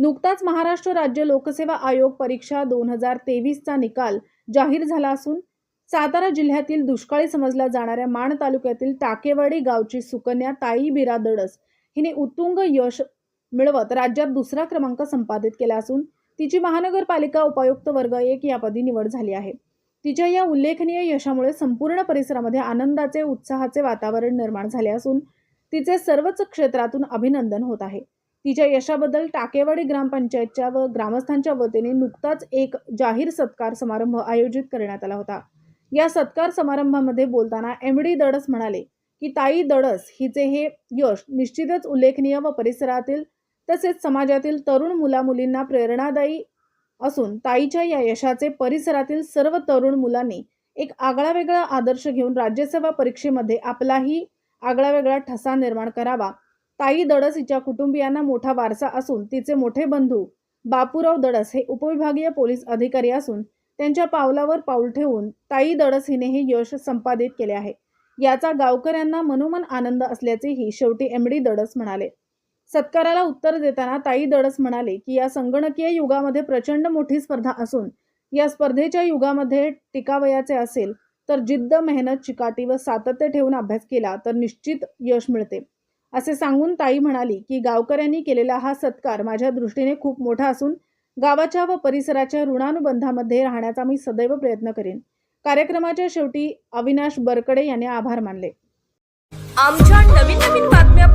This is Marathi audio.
नुकताच महाराष्ट्र राज्य लोकसेवा आयोग परीक्षा दोन हजार तेवीसचा निकाल जाहीर झाला असून सातारा जिल्ह्यातील दुष्काळी समजल्या जाणाऱ्या माण तालुक्यातील टाकेवाडी गावची सुकन्या ताई बिरा दडस हिने उत्तुंग यश मिळवत राज्यात दुसरा क्रमांक संपादित केला असून तिची महानगरपालिका उपायुक्त वर्ग एक यापदी निवड झाली आहे. तिच्या या उल्लेखनीय यशामुळे संपूर्ण परिसरामध्ये आनंदाचे उत्साहाचे वातावरण निर्माण झाले असून तिचे सर्वच क्षेत्रातून अभिनंदन होत आहे. तिच्या यशाबद्दल टाकेवाडी ग्रामपंचायतच्या व ग्रामस्थांच्या वतीने नुकताच एक जाहीर सत्कार समारंभ आयोजित करण्यात आला होता. या सत्कार समारंभामध्ये बोलताना एम डी दडस म्हणाले की ताई दडस हिचे हे यश निश्चितच उल्लेखनीय व परिसरातील तसेच समाजातील तरुण मुलामुलींना प्रेरणादायी असून ताईच्या या यशाचे परिसरातील सर्व तरुण मुलांनी एक आगळा वेगळा आदर्श घेऊन राज्यसेवा परीक्षेमध्ये आपलाही आगळा वेगळा ठसा निर्माण करावा ताई दडस हिच्या कुटुंबियांना मोठा वारसा असून तिचे मोठे बंधू बापूराव दडस हे उपविभागीय पोलीस अधिकारी असून त्यांच्या पावलावर पाऊल ठेवून ताई दडस हिने हे यश संपादित केले आहे. याचा गावकऱ्यांना मनोमन आनंद असल्याचेही शेवटी एम डी दडस म्हणाले. सत्काराला उत्तर देताना ताई दडस म्हणाले की या संगणकीय युगामध्ये प्रचंड मोठी स्पर्धा असून या स्पर्धेच्या युगामध्ये टिकावयाचे असेल तर जिद्द मेहनत चिकाटी व सातत्य ठेवून अभ्यास केला तर निश्चित यश मिळते. असे सांगून ताई म्हणाली की गावकऱ्यांनी केलेला हा सत्कार माझ्या दृष्टीने खूप मोठा असून गावाच्या व परिसराच्या ऋणानुबंधामध्ये राहण्याचा मी सदैव प्रयत्न करेन. कार्यक्रमाच्या शेवटी अविनाश बरकडे यांनी आभार मानले. आमच्या नवीन नवीन बातम्या